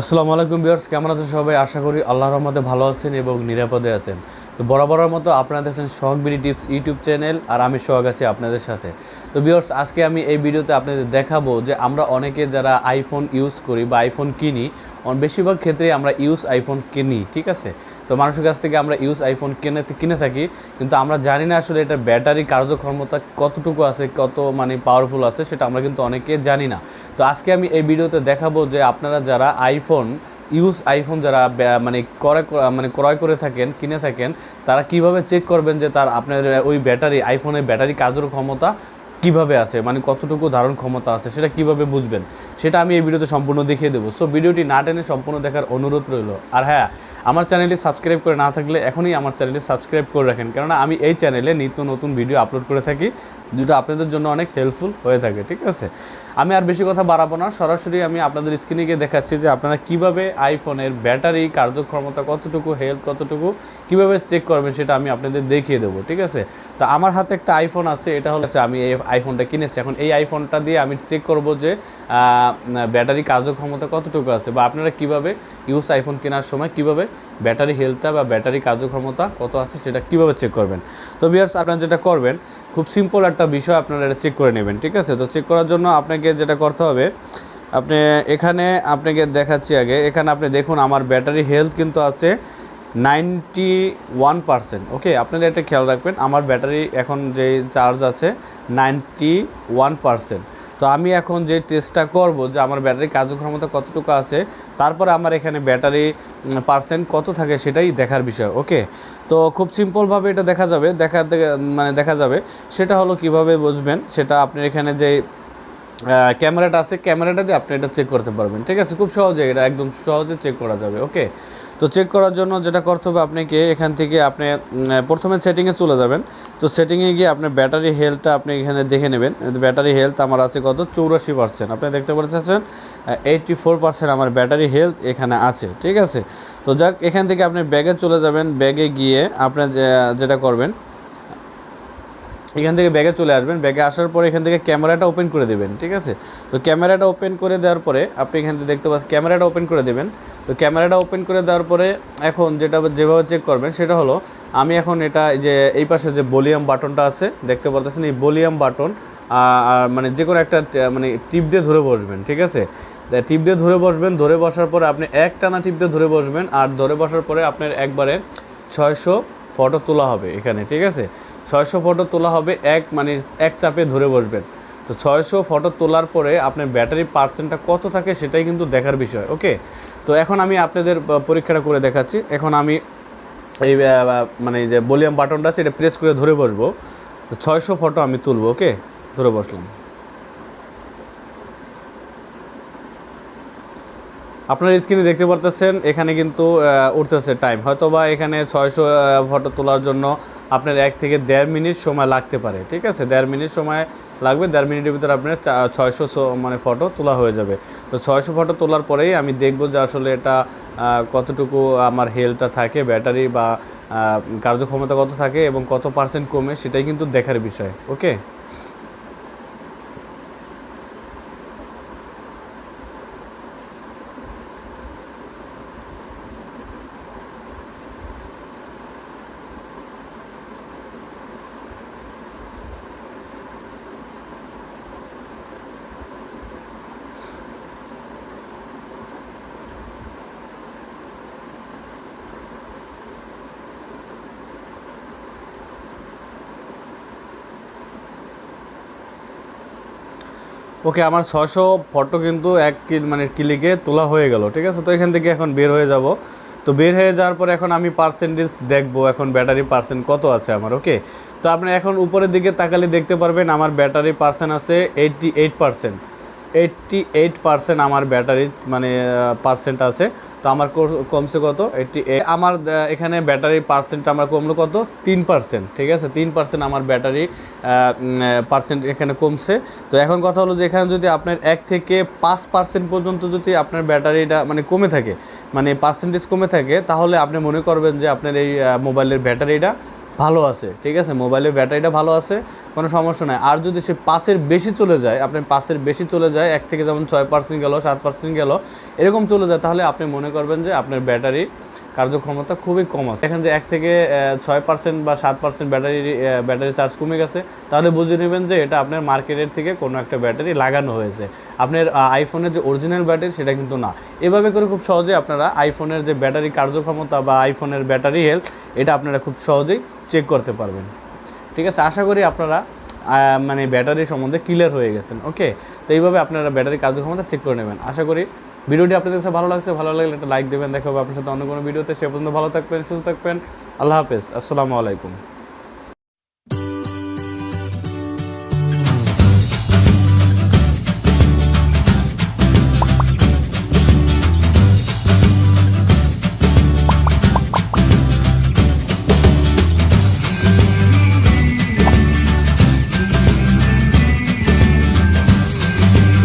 আসসালামু আলাইকুম বিয়ার্স কেমন আছেন সবাই? আশা করি আল্লাহর রহমতে ভালো আছেন এবং নিরাপদে আছেন। তো বরাবরের মতো আপনারা দেখছেন Sohag BD tips YouTube channel আর আমি সোহাগ আছি আপনাদের সাথে। তো বিয়ার্স আজকে আমি এই ভিডিওতে আপনাদের দেখাবো যে আমরা অনেকে যারা আইফোন ইউজ করি বা আইফোন কিনি বেশিরভাগ ক্ষেত্রে আমরা ইউজ আইফোন কিনি, ঠিক আছে? তো মানুষের কাছ থেকে আমরা ইউজ আইফোন কিনে কিনে থাকি, কিন্তু আমরা জানি না আসলে এটা ব্যাটারি কার্যক্ষমতা কতটুকু আছে, কত মানে পাওয়ারফুল আছে, সেটা আমরা কিন্তু অনেকে জানি না। তো আজকে আমি এই ভিডিওতে দেখাবো যে আপনারা যারা আইফোন ইউজ আইফোন যারা মানে ক্রয় মানে ক্রয় করে থাকেন, কিনে থাকেন, তারা কীভাবে চেক করবেন যে তার আপনার, ওই ব্যাটারি আইফোনের ব্যাটারি কাজের ক্ষমতা কীভাবে আছে? মানে কতটুকু ধারণ ক্ষমতা আছে? সেটা কীভাবে বুঝবেন? সেটা আমি এই ভিডিওতে সম্পূর্ণ দেখিয়ে দেবো। সো ভিডিওটি না টেনে সম্পূর্ণ দেখার অনুরোধ রইল। আর হ্যাঁ আমার চ্যানেলটি সাবস্ক্রাইব করে না থাকলে এখনই আমার চ্যানেলটি সাবস্ক্রাইব করে রাখেন। কেননা আমি এই চ্যানেলে নিত্য নতুন ভিডিও আপলোড করে থাকি, যেটা আপনাদের জন্য অনেক হেল্পফুল হয়ে থাকে, ঠিক আছে? আমি আর বেশি কথা বাড়াবো না। সরাসরি আমি আপনাদের স্ক্রিনে গিয়ে দেখাচ্ছি যে আপনারা কীভাবে আইফোনের ব্যাটারি, কার্যক্ষমতা কতটুকু হেলথ কতটুকু, কীভাবে চেক করবেন সেটা আমি আপনাদের দেখিয়ে দেবো, ঠিক আছে? তো আমার হাতে একটা আইফোন আছে, এটা হলো, আমি এই আইফোনটা কিনেছি। এখন এই আইফোনটা দিয়ে আমি চেক করব যে ব্যাটারি কার্যক্ষমতা কতটুকু আছে বা আপনারা কীভাবে ইউজ আইফোন কেনার সময় কীভাবে ব্যাটারি হেলথটা বা ব্যাটারি কার্যক্ষমতা কত আছে সেটা কীভাবে চেক করবেন। তো বিয়ার্স আপনারা যেটা করবেন, খুব সিম্পল একটা বিষয় আপনারা এটা চেক করে নেবেন, ঠিক আছে? তো চেক করার জন্য আপনাকে যেটা করতে হবে, আপনি এখানে আপনাকে দেখাচ্ছি আগে। এখানে আপনি দেখুন, আমার ব্যাটারি হেলথ কিন্তু আছে নাইনটি ওয়ান পার্সেন্ট। ওকে আপনারা এটা খেয়াল রাখবেন, আমার ব্যাটারি এখন যে চার্জ আছে নাইনটি ওয়ান পার্সেন্ট। তো আমি এখন যে টেস্টটা করব, যে আমার ব্যাটারি কার্যক্ষমতা কতটুকু আছে, তারপরে আমার এখানে ব্যাটারি পার্সেন্ট কত থাকে সেটাই দেখার বিষয়, ওকে? তো খুব সিম্পলভাবে এটা দেখা যাবে, দেখা মানে দেখা যাবে, সেটা হলো কীভাবে বুঝবেন, সেটা আপনি এখানে যে ক্যামেরাটা আছে, ক্যামেরাটা দিয়ে আপনি এটা চেক করতে পারবেন, ঠিক আছে? খুব সহজে এটা, একদম সহজে চেক করা যাবে, ওকে? তো চেক করার জন্য যেটা করতে হবে আপনাকে এখান থেকে আপনি প্রথমে সেটিংয়ে চলে যাবেন। তো সেটিংয়ে গিয়ে আপনি ব্যাটারি হেলথটা আপনি এখানে দেখে নেবেন। ব্যাটারি হেলথ আমার আছে কত? চৌরাশি পার্সেন্ট আপনি দেখতে পাচ্ছেন এইটটি ফোর পার্সেন্ট আমার ব্যাটারি হেলথ এখানে আছে, ঠিক আছে? তো যাক, এখান থেকে আপনি ব্যাগে চলে যাবেন। ব্যাগে গিয়ে আপনার যেটা করবেন এখান থেকে ব্যাগে চলে আসবেন। ব্যাগে আসার পরে এখান থেকে ক্যামেরাটা ওপেন করে দেবেন, ঠিক আছে? তো ক্যামেরাটা ওপেন করে দেওয়ার পরে আপনি এখান থেকে দেখতে পাচ্ছেন, ক্যামেরাটা ওপেন করে দেবেন। তো ক্যামেরাটা ওপেন করে দেওয়ার পরে এখন যেটা যেভাবে চেক করবেন সেটা হলো, আমি এখন এটা যে এই পাশে যে ভলিউম বাটনটা আছে, দেখতে পারতেছেন এই ভলিউম বাটন আর মানে যে কোনো একটা মানে টিপ দিয়ে ধরে বসবেন, ঠিক আছে? টিপ দিয়ে ধরে বসবেন, ধরে বসার পরে আপনি এক টানা টিপ দিয়ে ধরে বসবেন, আর ধরে বসার পরে আপনার একবারে ছয়শো ফটো তোলা হবে এখানে, ঠিক আছে? ছয়শো ফটো তোলা হবে, এক মানে এক চাপে ধরে বসবেন। তো ছয়শো ফটো তোলার পরে আপনার ব্যাটারি পার্সেন্টটা কত থাকে সেটাই কিন্তু দেখার বিষয়, ওকে? তো এখন আমি আপনাদের পরীক্ষাটা করে দেখাচ্ছি। এখন আমি এই মানে যে ভলিউম বাটনটা আছে, এটা প্রেস করে ধরে বসবো। তো ছয়শো ফটো আমি তুলবো, ওকে? ধরে বসলাম। আপনার স্ক্রিনে দেখতে পারতেছেন, এখানে কিন্তু উঠতেছে টাইম হয়তো বা এখানে ছয়শো ফটো তোলার জন্য আপনার এক থেকে দেড় মিনিট সময় লাগতে পারে, ঠিক আছে? দেড় মিনিট সময় লাগবে, দেড় মিনিটের ভিতরে আপনার ছয়শো মানে ফটো তোলা হয়ে যাবে। তো ছয়শো ফটো তোলার পরেই আমি দেখব যে আসলে এটা কতটুকু আমার হেলথটা থাকে ব্যাটারি বা কার্যক্ষমতা কত থাকে এবং কত পার্সেন্ট কমে, সেটাই কিন্তু দেখার বিষয় ওকে ওকে, আমার ছশো ফটো কিন্তু এক মানে ক্লিকে তোলা হয়ে গেল, ঠিক আছে? তো এখান থেকে এখন বের হয়ে যাব। তো বের হয়ে যাওয়ার পর এখন আমি পার্সেন্টেজ দেখব, এখন ব্যাটারি পার্সেন্ট কত আছে আমার ওকে তো আপনি এখন উপরের দিকে তাকালে দেখতে পারবেন আমার ব্যাটারি পার্সেন্ট আছে eighty eight percent eighty eight percent আমার ব্যাটারি মানে পার্সেন্ট আছে। তো আমার কমছে কত? এইটটি আমার এখানে ব্যাটারি পার্সেন্ট আমার কমলো কত? তিন পার্সেন্ট ঠিক আছে? তিন পার্সেন্ট আমার ব্যাটারি পার্সেন্ট এখানে কমছে। তো এখন কথা হলো যে, এখানে যদি আপনার এক থেকে পাঁচ পার্সেন্ট পর্যন্ত যদি আপনার ব্যাটারিটা মানে কমে থাকে মানে পার্সেন্টেজ কমে থাকে, তাহলে আপনি মনে করবেন যে, আপনার এই মোবাইলের ব্যাটারিটা ভালো আছে, ঠিক আছে? মোবাইলের ব্যাটারিটা ভালো আছে, কোনো সমস্যা নাই। আর যদি সে পাঁচের বেশি চলে যায় আপনার পাঁচের বেশি চলে যায়, এক থেকে যেমন ছয় পার্সেন্ট গেল, সাত পার্সেন্ট গেল, এরকম চলে যায়, তাহলে আপনি মনে করবেন যে আপনার ব্যাটারি কার্যক্ষমতা খুবই কম আছে। দেখেন যে এক থেকে ছয় পার্সেন্ট বা সাত পার্সেন্ট ব্যাটারি ব্যাটারি চার্জ কমে গেছে, তাহলে বুঝে নেবেন যে এটা আপনার মার্কেটের থেকে কোনো একটা ব্যাটারি লাগানো হয়েছে। আপনার আইফোনের যে অরিজিনাল ব্যাটারি, সেটা কিন্তু না। এভাবে করে খুব সহজে আপনারা আইফোনের যে ব্যাটারি কার্যক্ষমতা বা আইফোনের ব্যাটারি হেলথ এটা আপনারা খুব সহজেই চেক করতে পারবেন। ঠিক আছে? আশা করি আপনারা মানে ব্যাটারি সম্বন্ধে ক্লিয়ার হয়ে গেছেন ওকে তো এইভাবে আপনারা ব্যাটারি কার্যক্ষমতা চেক করে নেবেন। আশা করি ভিডিওটি আপনাদের কাছে ভালো লাগছে, ভালো লাগলে একটা লাইক দেবেন। দেখা হবে আপনার সাথে অন্য কোনো ভিডিওতে। সে পর্যন্ত ভালো থাকবেন, সুস্থ থাকবেন। আল্লাহ হাফেজ। আসসালামু আলাইকুম।